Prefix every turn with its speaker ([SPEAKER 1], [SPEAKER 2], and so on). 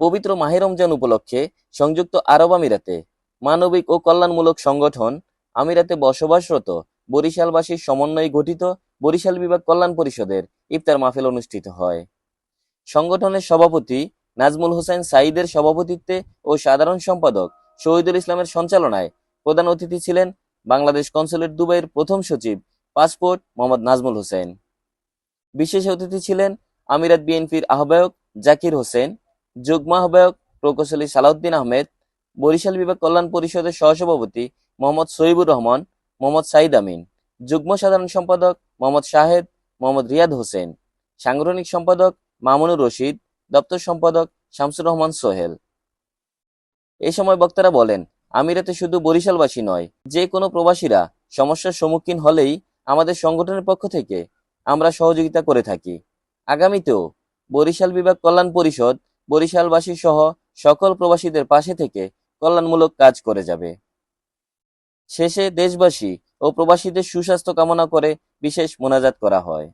[SPEAKER 1] পবিত্র মাহে রমজান উপলক্ষে সংযুক্ত আরব আমিরাতে মানবিক ও কল্যাণমূলক সংগঠন আমিরাতে বসবাসরত বরিশালবাসীর সমন্বয়ে গঠিত বরিশাল বিভাগ কল্যাণ পরিষদের ইফতার মাহফিল অনুষ্ঠিত হয়। সংগঠনের সভাপতি নাজমুল হোসেন সাঈদের সভাপতিত্বে ও সাধারণ সম্পাদক শহীদুল ইসলামের সঞ্চালনায় প্রধান অতিথি ছিলেন বাংলাদেশ কনসুলেট দুবাইয়ের প্রথম সচিব পাসপোর্ট মোহাম্মদ নাজমুল হোসেন। বিশেষ অতিথি ছিলেন আমিরাত বিএনপির আহ্বায়ক জাকির হোসেন যুগ্ম আহ্বায়ক প্রকৌশলী সালাউদ্দিন আহমেদ, বরিশাল বিভাগ কল্যাণ পরিষদের সহসভাপতি মোহাম্মদ সহিবুর রহমান, মোহাম্মদ সাইদ আমিন, যুগ্ম সাধারণ সম্পাদক মোহাম্মদ শাহেদ, মোহাম্মদ রিয়াদ হোসেন, সাংগঠনিক সম্পাদক মামুনুর রশিদ, দপ্তর সম্পাদক শামসুর রহমান সোহেল। এ সময় বক্তারা বলেন, আমিরাতে শুধু বরিশালবাসী নয়, যে কোনো প্রবাসীরা সমস্যার সম্মুখীন হলেই আমাদের সংগঠনের পক্ষ থেকে আমরা সহযোগিতা করে থাকি। আগামীতেও বরিশাল বিভাগ কল্যাণ পরিষদ বরিশালবাসী সহ সকল প্রবাসীদের পাশে থেকে কল্যাণমূলক কাজ করে যাবে। শেষে দেশবাসী ও প্রবাসীদের সুস্বাস্থ্য কামনা করে বিশেষ মোনাজাত করা হয়।